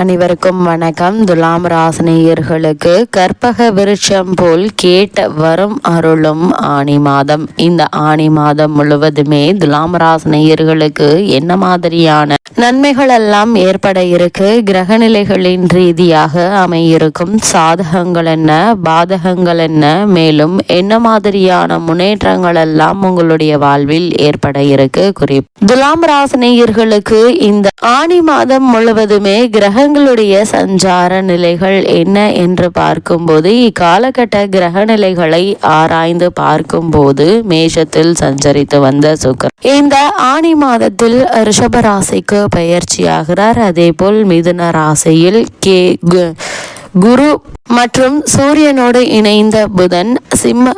அனைவருக்கும் வணக்கம். துலாம் ராசினியர்களுக்கு கற்பக விருட்சம் போல் கேட்ட வரும் அருளும் ஆணி மாதம். இந்த ஆணி மாதம் முழுவதுமே துலாம் ராசினியர்களுக்கு என்ன மாதிரியான நன்மைகள் எல்லாம் ஏற்பட இருக்கு? கிரகநிலைகளின் ரீதியாக அமையிருக்கும் சாதகங்கள் என்ன? பாதகங்கள் என்ன? மேலும் என்ன மாதிரியான முன்னேற்றங்கள் எல்லாம் உங்களுடைய வாழ்வில் ஏற்பட இருக்கு? குறிப்பு துலாம் ராசினியர்களுக்கு இந்த ஆணி மாதம் முழுவதுமே கிரக கிரகங்களுடைய சஞ்சார நிலைகள் என்ன என்று பார்க்கும்போது இக்காலகட்ட கிரக நிலைகளை ஆராய்ந்து பார்க்கும்போது மேஷத்தில் சஞ்சரித்து வந்த சுக்கர் இந்த ஆணி மாதத்தில் ரிஷப ராசிக்கு பயிற்சியாகிறார். அதே போல் மிதுன ராசியில் கே குரு மற்றும் சூரியனோடு இணைந்த புதன் சிம்ம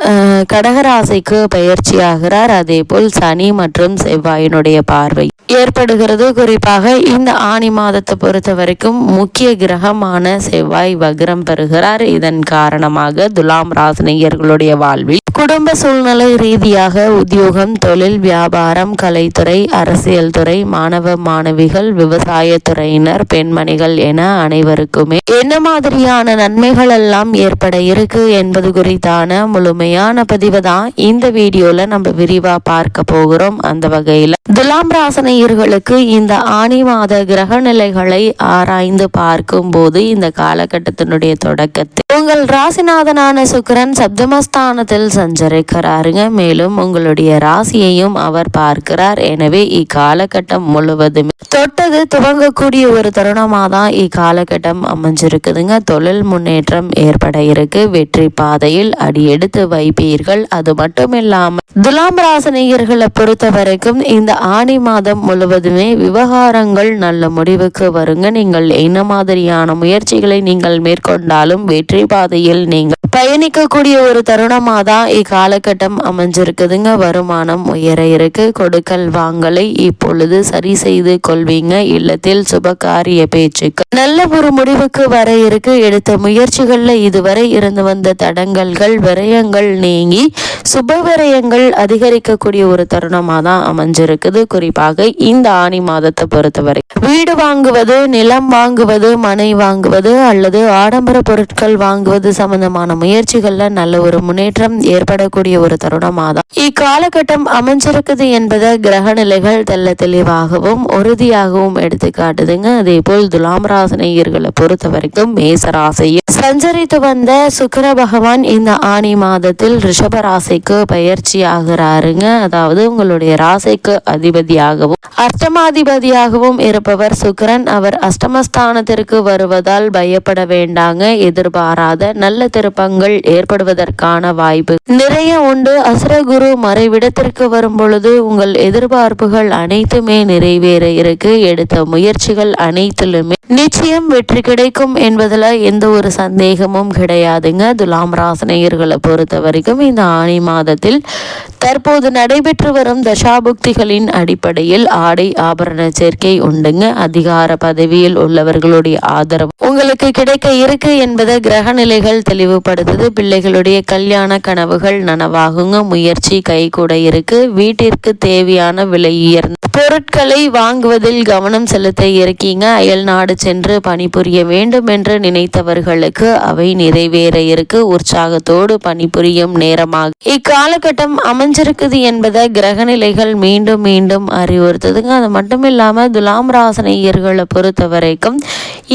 கடகராசிக்கு பயிற்சியாகிறார். அதே போல் சனி மற்றும் செவ்வாயினுடைய பார்வை. ஏற்படுகிறது. குறிப்பாக இந்த ஆணி மாதத்தை பொறுத்த வரைக்கும் முக்கிய கிரகமான செவ்வாய் வக்ரம் பெறுகிறார். இதன் காரணமாக துலாம் ராசினியர்களுடைய வாழ்வில் குடும்ப சூழ்நிலை ரீதியாக உத்தியோகம் தொழில் வியாபாரம் கலைத்துறை அரசியல் துறை மாணவ மாணவிகள் விவசாய துறையினர் பெண்மணிகள் என அனைவருக்குமே என்ன மாதிரியான நன்மைகள் எல்லாம் ஏற்பட இருக்கு என்பது குறித்தான முழுமையான பதிவு தான் இந்த வீடியோல நம்ம விரிவா பார்க்க போகிறோம். அந்த வகையில துலாம் ராசனையர்களுக்கு இந்த ஆணி மாத கிரக நிலைகளை ஆராய்ந்து பார்க்கும் போது இந்த காலகட்டத்தினுடைய தொடக்கத்தில் உங்கள் ராசிநாதனான சுக்கரன் சப்தமஸ்தானத்தில் சஞ்சரிக்கிறாருங்க. மேலும் உங்களுடைய ராசியையும் அவர் பார்க்கிறார். எனவே இக்காலகட்டம் முழுவதுமே தொட்டது துவங்கக்கூடிய ஒரு தருணமாக தான் இக்காலகட்டம் அமைஞ்சிருக்குதுங்க. தொழில் முன்னேற்றம் ஏற்பட இருக்கு. வெற்றி பாதையில் அடி எடுத்து வைப்பீர்கள். அது மட்டும் இல்லாமல் துலாம் ராசனிகர்களை பொறுத்த வரைக்கும் இந்த ஆணி மாதம் முழுவதுமே விவகாரங்கள் நல்ல முடிவுக்கு வருங்க. நீங்கள் என்ன மாதிரியான முயற்சிகளை நீங்கள் மேற்கொண்டாலும் வெற்றி பாதையில் நீங்கள் பயணிக்கக்கூடிய ஒரு தருணமாக தான் இக்காலகட்டம் அமைஞ்சிருக்குதுங்க. வருமானம் உயர இருக்கு. கொடுக்கல் வாங்கலை. இப்பொழுது சரி செய்து கொள்வீங்க. இல்லத்தில் சுபகாரிய பேச்சுக்கு நல்ல ஒரு முடிவுக்கு வர இருக்கு. எடுத்த முயற்சிகள்ல இதுவரை இருந்து வந்த தடங்கல்கள் விரயங்கள் நீங்கி சுப விரயங்கள் அதிகரிக்கக்கூடிய ஒரு தருணமாக தான் அமைஞ்சிருக்குது. குறிப்பாக இந்த ஆணி மாதத்தை பொறுத்தவரை. வீடு வாங்குவது நிலம் வாங்குவது மனை வாங்குவது அல்லது ஆடம்பர பொருட்கள் வாங்குவது சம்பந்தமான முயற்சிகள்ல நல்ல ஒரு முன்னேற்றம் ஏற்படக்கூடிய ஒரு தருணமாக தான் இக்காலகட்டம் அமைஞ்சிருக்குது என்பதை கிரக நிலைகள் தெல்ல தெளிவாகவும் உறுதியாகவும் எடுத்து காட்டுதுங்க. அதே போல் துலாம் ராசனையர்களை பொறுத்த வரைக்கும் மேசராசையில் சஞ்சரித்து வந்த சுக்கர பகவான் இந்த ஆணி மாதத்தில் ரிஷபராசி ராசிக்கு பயிற்சி ஆகிறாருங்க அதாவது உங்களுடைய ராசிக்கு அதிபதியாகவும் அஷ்டமாதிபதியாகவும் இருப்பவர் சுக்கரன். அவர் அஷ்டமஸ்தானத்திற்கு வருவதால் பயப்பட வேண்டாங்க. எதிர்பாராத நல்ல திருப்பங்கள் ஏற்படுவதற்கான வாய்ப்பு நிறைய உண்டு. அசுரகுரு மறைவிடத்திற்கு வரும் பொழுது உங்கள் எதிர்பார்ப்புகள் அனைத்துமே நிறைவேற இருக்கு. எடுத்த முயற்சிகள் அனைத்திலுமே நிச்சயம் வெற்றி கிடைக்கும் என்பதில் எந்த ஒரு சந்தேகமும் கிடையாதுங்க. துலாம் ராசனையர்களை பொறுத்த வரைக்கும் இந்த ஆணி மாதத்தில் தற்போது நடைபெற்று வரும் தசாபுக்திகளின் அடிப்படையில் ஆடை ஆபரண சேர்க்கை உண்டுங்க. அதிகார பதவியில் உள்ளவர்களுடைய ஆதரவு உங்களுக்கு கிடைக்க இருக்கு என்பதை கிரக நிலைகள் தெளிவுபடுத்துது. பிள்ளைகளுடைய கல்யாண கனவுகள் நனவாகுங்க. முயற்சி கை கூட இருக்கு. வீட்டிற்கு தேவையான விலை உயர்ந்த பொருட்களை வாங்குவதில் கவனம் செலுத்த இருக்கீங்க. அயல் நாடு சென்று பணிபுரிய வேண்டும் என்று நினைத்தவர்களுக்கு அவை நிறைவேற இருக்கு உற்சாகத்தோடு பணிபுரியும் நேரமாக. இக்காலகட்டம் அமைஞ்சிருக்குது என்பதை கிரகநிலைகள் மீண்டும் மீண்டும் அறிவுறுத்துதுங்க. அது மட்டும் இல்லாமல் துலாம் ராசனையர்களை பொறுத்த வரைக்கும்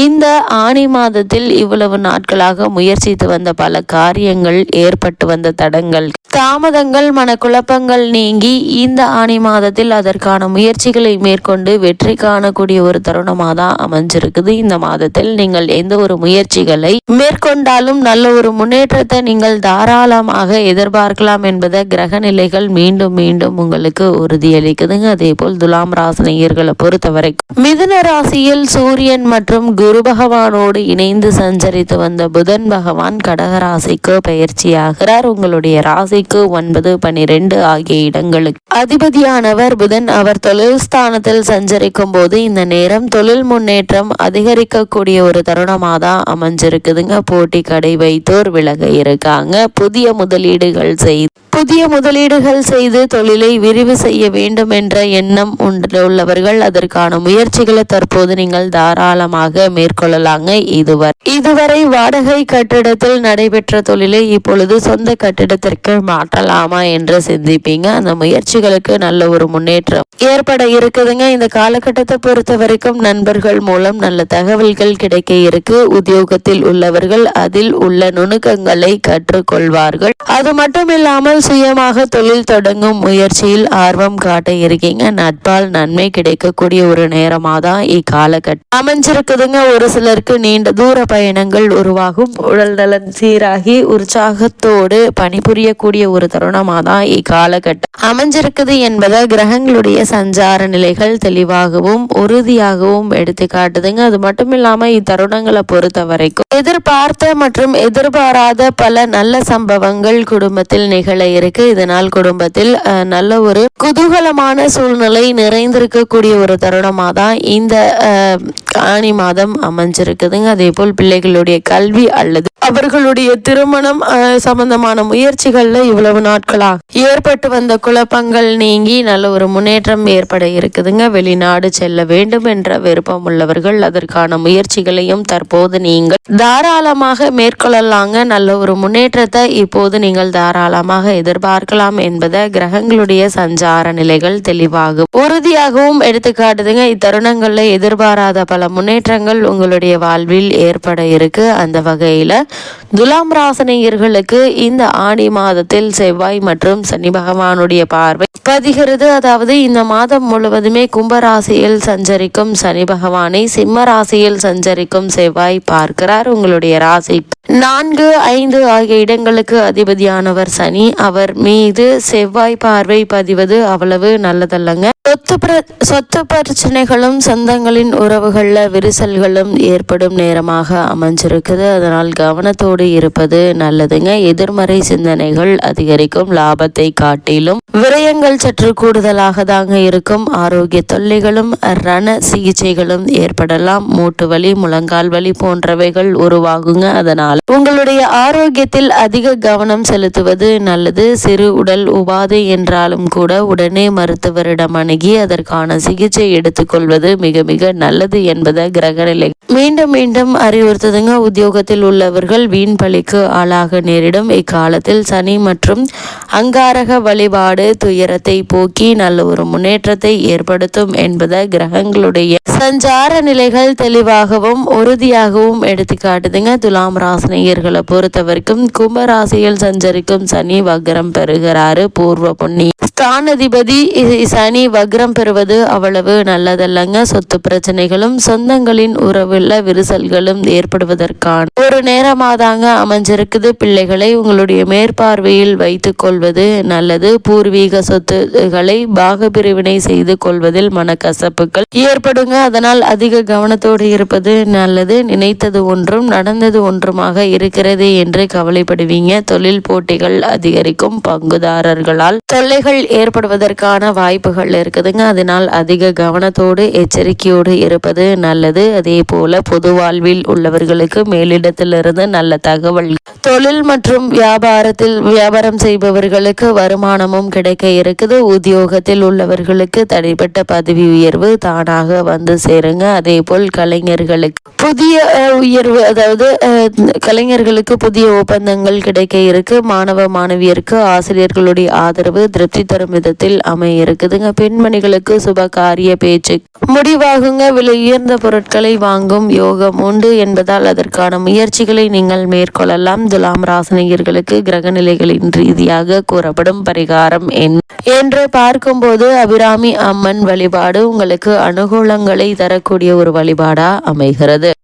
இந்த ஆணி மாதத்தில் இவ்வளவு நாட்களாக முயற்சித்து வந்த பல காரியங்கள் ஏற்பட்டு வந்த தடங்கள். தாமதங்கள் மனக்குழப்பங்கள் நீங்கி இந்த ஆணி மாதத்தில் அதற்கான முயற்சிகளை மேற்கொண்டு வெற்றி காணக்கூடிய ஒரு தருணமாக தான் அமைஞ்சிருக்குது. இந்த மாதத்தில் நீங்கள் எந்த ஒரு முயற்சிகளை மேற்கொண்டாலும் நல்ல ஒரு முன்னேற்றத்தை நீங்கள் தாராளமாக எதிர்பார்க்கலாம் என்பதை கிரக நிலைகள் மீண்டும் மீண்டும் உங்களுக்கு உறுதியளிக்குதுங்க. அதே போல் துலாம் ராசினியர்களை பொறுத்தவரை மிதுன ராசியில் சூரியன் மற்றும் குரு பகவானோடு இணைந்து சஞ்சரித்து வந்த புதன் பகவான் கடகராசிக்கு பயிற்சியாகிறார் உங்களுடைய ராசி ராசிக்கு ஒன்பது பனிரெண்டு ஆகிய இடங்களுக்கு. அதிபதியானவர் புதன் அவர் தொழில் ஸ்தானத்தில் சஞ்சரிக்கும் போது இந்த நேரம் தொழில் முன்னேற்றம் அதிகரிக்கக்கூடிய ஒரு தருணமாக தான் அமைஞ்சிருக்குதுங்க. போட்டி கடை வைத்தோர் விலக இருக்காங்க. புதிய முதலீடுகள் செய்து புதிய முதலீடுகள் செய்து தொழிலை விரிவு செய்ய வேண்டும் என்ற எண்ணம் உள்ளவர்கள் அதற்கான முயற்சிகளை தற்போது நீங்கள் தாராளமாக மேற்கொள்ளலாங்க இதுவரை. இதுவரை வாடகை கட்டிடத்தில் நடைபெற்ற தொழிலை இப்பொழுது சொந்த கட்டிடத்திற்கு மாற்றலாமா என்று சிந்திப்பீங்க. அந்த முயற்சிகளுக்கு நல்ல ஒரு முன்னேற்றம் ஏற்பட இருக்குதுங்க. இந்த காலகட்டத்தை பொறுத்த வரைக்கும் நண்பர்கள் மூலம் நல்ல தகவல்கள் கிடைக்க இருக்கு. உத்தியோகத்தில் உள்ளவர்கள் அதில் உள்ள நுணுக்கங்களை கற்றுக்கொள்வார்கள். அது மட்டும் இல்லாமல் சுயமாக தொழில் தொடங்கும் முயற்சியில் ஆர்வம் காட்ட இருக்கீங்க. நட்பால் நன்மை கிடைக்கக்கூடிய ஒரு நேரமாக தான் இக்காலகட்டம் அமைஞ்சிருக்குதுங்க. ஒரு சிலருக்கு நீண்ட தூர பயணங்கள் உருவாகும். உடல் நலன் சீராகி உற்சாகத்தோடு பணிபுரியக்கூடிய ஒரு தருணமாக தான் இக்காலகட்டம் அமைஞ்சிருக்குது என்பதை கிரகங்களுடைய சஞ்சார நிலைகள் தெளிவாகவும் உறுதியாகவும் எடுத்து காட்டுதுங்க. அது மட்டும் இல்லாம இத்தருணங்களை பொறுத்த வரைக்கும் எதிர்பார்த்த மற்றும் எதிர்பாராத பல நல்ல சம்பவங்கள் குடும்பத்தில் நிகழ இருக்கு. இதனால் குடும்பத்தில் நல்ல ஒரு குதூகலமான சூழ்நிலை நிறைந்திருக்கக்கூடிய ஒரு தருணமாக தான் இந்த ஆணி மாதம் அமைஞ்சிருக்குதுங்க. அதே போல் பிள்ளைகளுடைய கல்வி அல்லது அவர்களுடைய திருமணம் சம்பந்தமான முயற்சிகள்ல இவ்வளவு நாட்களாக ஏற்பட்டு வந்த குழப்பங்கள் நீங்கி நல்ல ஒரு முன்னேற்றம் ஏற்பட இருக்குதுங்க. வெளிநாடு செல்ல வேண்டும் என்ற விருப்பம் உள்ளவர்கள் அதற்கான முயற்சிகளையும் தற்போது நீங்கள் தாராளமாக மேற்கொள்ளலாங்க. நல்ல ஒரு முன்னேற்றத்தை இப்போது நீங்கள் தாராளமாக எதிர்பார்க்கலாம் என்பதை கிரகங்களுடைய சஞ்சார நிலைகள் தெளிவாகும். உறுதியாகவும் எடுத்துக்காட்டுதுங்க இத்தருணங்கள்ல எதிர்பாராத பல முன்னேற்றங்கள் உங்களுடைய வாழ்வில் ஏற்பட இருக்கு. அந்த வகையில துலாம் ராசனையர்களுக்கு இந்த ஆடி மாதத்தில் செவ்வாய் மற்றும் சனி பகவானுடைய பார்வை பதிகிறது. அதாவது இந்த மாதம் முழுவதுமே கும்பராசியில் சஞ்சரிக்கும் சனி பகவானை சிம்ம ராசியில் சஞ்சரிக்கும் செவ்வாய் பார்க்கிறார். உங்களுடைய ராசி நான்கு ஐந்து ஆகிய இடங்களுக்கு அதிபதியானவர் சனி. அவர் மீது செவ்வாய் பார்வை பதிவது அவ்வளவு நல்லதல்லங்க. சொத்து பிர சொத்து பிரச்சனைகளும் சொந்தங்களின் உறவுகளில் விரிசல்களும் ஏற்படும் நேரமாக அமைஞ்சிருக்குது. அதனால் கவனத்தோடு இருப்பது நல்லதுங்க. எதிர்மறை சிந்தனைகள் அதிகரிக்கும். லாபத்தை காட்டிலும் விரயங்கள் சற்று கூடுதலாக தாங்க இருக்கும். ஆரோக்கிய தொல்லைகளும் ரண சிகிச்சைகளும் ஏற்படலாம். மூட்டு வலி முழங்கால் வலி போன்றவைகள் உருவாகுங்க. அதனால் உங்களுடைய ஆரோக்கியத்தில் அதிக கவனம் செலுத்துவது நல்லது. சிறு உடல் உபாதை என்றாலும் கூட உடனே மருத்துவரிடம் அணுகி அதற்கான சிகிச்சை எடுத்துக்கொள்வது மிக மிக நல்லது என்பதை கிரகநிலை மீண்டும் மீண்டும் அறிவுறுத்துதுங்க. உத்தியோகத்தில் உள்ளவர்கள் வீண் பழிக்கு ஆளாக நேரிடும். இக்காலத்தில் சனி மற்றும் அங்காரக வழிபாடு துயரத்தை போக்கி நல்ல ஒரு முன்னேற்றத்தை ஏற்படுத்தும் என்பதை கிரகங்களுடைய சஞ்சார நிலைகள் தெளிவாகவும் உறுதியாகவும் எடுத்து காட்டுதுங்க. துலாம் ராசினியர்களை பொறுத்த வரைக்கும் கும்பராசியில் சஞ்சரிக்கும் சனி வக்ரம் பெறுகிறாரு. பூர்வ புண்ணி ஸ்தானதிபதி சனி வக்ரம் பெறுவது அவ்வளவு நல்லதல்லங்க. சொத்து பிரச்சனைகளும் சொந்தங்களின் உறவுள்ள விரிசல்களும் ஏற்படுவதற்கான ஒரு நேரமாதாங்க அமைஞ்சிருக்குது. பிள்ளைகளை உங்களுடைய மேற்பார்வையில் வைத்துக் கொள்வது நல்லது. பூர்வீக சொத்து கருத்துகளை பாகப்பிரிவினை செய்து கொள்வதில் மனக்கசப்புகள் ஏற்படுங்க. அதனால் அதிக கவனத்தோடு இருப்பது நல்லது. நினைத்தது ஒன்றும் நடந்தது ஒன்றுமாக இருக்கிறது என்று கவலைப்படுவீங்க. தொழில் போட்டிகள் அதிகரிக்கும் பங்குதாரர்களால் தொல்லைகள் ஏற்படுவதற்கான வாய்ப்புகள் இருக்குதுங்க. அதனால் அதிக கவனத்தோடு எச்சரிக்கையோடு இருப்பது நல்லது. அதே போல பொது வாழ்வில் உள்ளவர்களுக்கு மேலிடத்திலிருந்து நல்ல தகவல் தொழில் மற்றும் வியாபாரத்தில் வியாபாரம் செய்பவர்களுக்கு வருமானமும் கிடைக்க இருக்குது. உத்தியோகத்தில் உள்ளவர்களுக்கு தனிப்பட்ட பதவி உயர்வு தானாக வந்து சேருங்க. அதே போல் கலைஞர்களுக்கு புதிய உயர்வு அதாவது கலைஞர்களுக்கு புதிய ஒப்பந்தங்கள் கிடைக்க இருக்கு. மாணவ மாணவியருக்கு ஆசிரியர்களுடைய ஆதரவு திருப்தி தரும் விதத்தில் அமைய இருக்குதுங்க. பெண்மணிகளுக்கு சுப காரிய பேச்சு. முடிவாகுங்க. விலை உயர்ந்த பொருட்களை வாங்கும் யோகம் உண்டு என்பதால் அதற்கான முயற்சிகளை நீங்கள் மேற்கொள்ளலாம். துலாம் ராசனியர்களுக்கு கிரகநிலைகளின் ரீதியாக கூறப்படும் பரிகாரம் என்று பார்க்கும்போது அபிராமி அம்மன் வழிபாடு உங்களுக்கு அனுகூலங்களை தரக்கூடிய ஒரு வழிபாடா அமைகிறது.